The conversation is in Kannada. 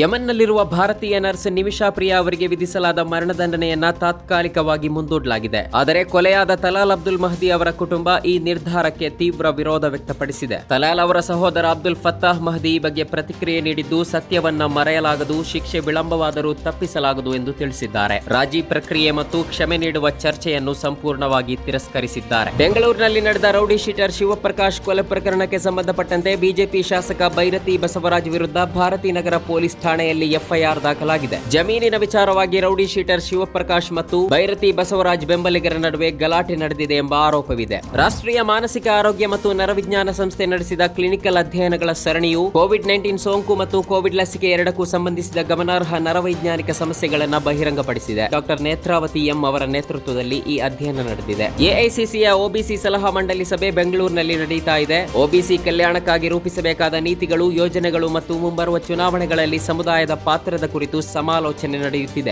ಯಮನ್ನಲ್ಲಿರುವ ಭಾರತೀಯ ನರ್ಸ್ ನಿಮಿಷಾ ಪ್ರಿಯಾ ಅವರಿಗೆ ವಿಧಿಸಲಾದ ಮರಣದಂಡನೆಯನ್ನ ತಾತ್ಕಾಲಿಕವಾಗಿ ಮುಂದೂಡಲಾಗಿದೆ. ಆದರೆ ಕೊಲೆಯಾದ ತಲಾಲ್ ಅಬ್ದುಲ್ ಮಹದಿ ಅವರ ಕುಟುಂಬ ಈ ನಿರ್ಧಾರಕ್ಕೆ ತೀವ್ರ ವಿರೋಧ ವ್ಯಕ್ತಪಡಿಸಿದೆ. ತಲಾಲ್ ಅವರ ಸಹೋದರ ಅಬ್ದುಲ್ ಫತ್ತಾಹ್ ಮಹದಿ ಬಗ್ಗೆ ಪ್ರತಿಕ್ರಿಯೆ ನೀಡಿದ್ದು, ಸತ್ಯವನ್ನ ಮರೆಯಲಾಗದು, ಶಿಕ್ಷೆ ವಿಳಂಬವಾದರೂ ತಪ್ಪಿಸಲಾಗದು ಎಂದು ತಿಳಿಸಿದ್ದಾರೆ. ರಾಜಿ ಪ್ರಕ್ರಿಯೆ ಮತ್ತು ಕ್ಷಮೆ ನೀಡುವ ಚರ್ಚೆಯನ್ನು ಸಂಪೂರ್ಣವಾಗಿ ತಿರಸ್ಕರಿಸಿದ್ದಾರೆ. ಬೆಂಗಳೂರಿನಲ್ಲಿ ನಡೆದ ರೌಡಿ ಶೀಟರ್ ಶಿವಪ್ರಕಾಶ್ ಕೊಲೆ ಪ್ರಕರಣಕ್ಕೆ ಸಂಬಂಧಪಟ್ಟಂತೆ ಬಿಜೆಪಿ ಶಾಸಕ ಬೈರತಿ ಬಸವರಾಜ್ ವಿರುದ್ಧ ಭಾರತೀನಗರ ಪೊಲೀಸ್ ಠಾಣೆಯಲ್ಲಿ ಎಫ್ಐಆರ್ ದಾಖಲಾಗಿದೆ. ಜಮೀನಿನ ವಿಚಾರವಾಗಿ ರೌಡಿ ಶೀಟರ್ ಶಿವಪ್ರಕಾಶ್ ಮತ್ತು ಭೈರತಿ ಬಸವರಾಜ್ ಬೆಂಬಲಿಗರ ನಡುವೆ ಗಲಾಟೆ ನಡೆದಿದೆ ಎಂಬ ಆರೋಪವಿದೆ. ರಾಷ್ಟ್ರೀಯ ಮಾನಸಿಕ ಆರೋಗ್ಯ ಮತ್ತು ನರವಿಜ್ಞಾನ ಸಂಸ್ಥೆ ನಡೆಸಿದ ಕ್ಲಿನಿಕಲ್ ಅಧ್ಯಯನಗಳ ಸರಣಿಯು ಕೋವಿಡ್ ನೈನ್ಟೀನ್ ಸೋಂಕು ಮತ್ತು ಕೋವಿಡ್ ಲಸಿಕೆ ಎರಡಕ್ಕೂ ಸಂಬಂಧಿಸಿದ ಗಮನಾರ್ಹ ನರವೈಜ್ಞಾನಿಕ ಸಮಸ್ಯೆಗಳನ್ನು ಬಹಿರಂಗಪಡಿಸಿದೆ. ಡಾಕ್ಟರ್ ನೇತ್ರಾವತಿ ಎಂ ಅವರ ನೇತೃತ್ವದಲ್ಲಿ ಈ ಅಧ್ಯಯನ ನಡೆದಿದೆ. ಎಐಸಿಸಿಯ ಒಬಿಸಿ ಸಲಹಾ ಮಂಡಳಿ ಸಭೆ ಬೆಂಗಳೂರಿನಲ್ಲಿ ನಡೆಯುತ್ತಾ ಇದೆ. ಒಬಿಸಿ ಕಲ್ಯಾಣಕ್ಕಾಗಿ ರೂಪಿಸಬೇಕಾದ ನೀತಿಗಳು, ಯೋಜನೆಗಳು ಮತ್ತು ಮುಂಬರುವ ಚುನಾವಣೆಗಳಲ್ಲಿ ಸಮುದಾಯದ ಪಾತ್ರದ ಕುರಿತು ಸಮಾಲೋಚನೆ ನಡೆಯುತ್ತಿದೆ.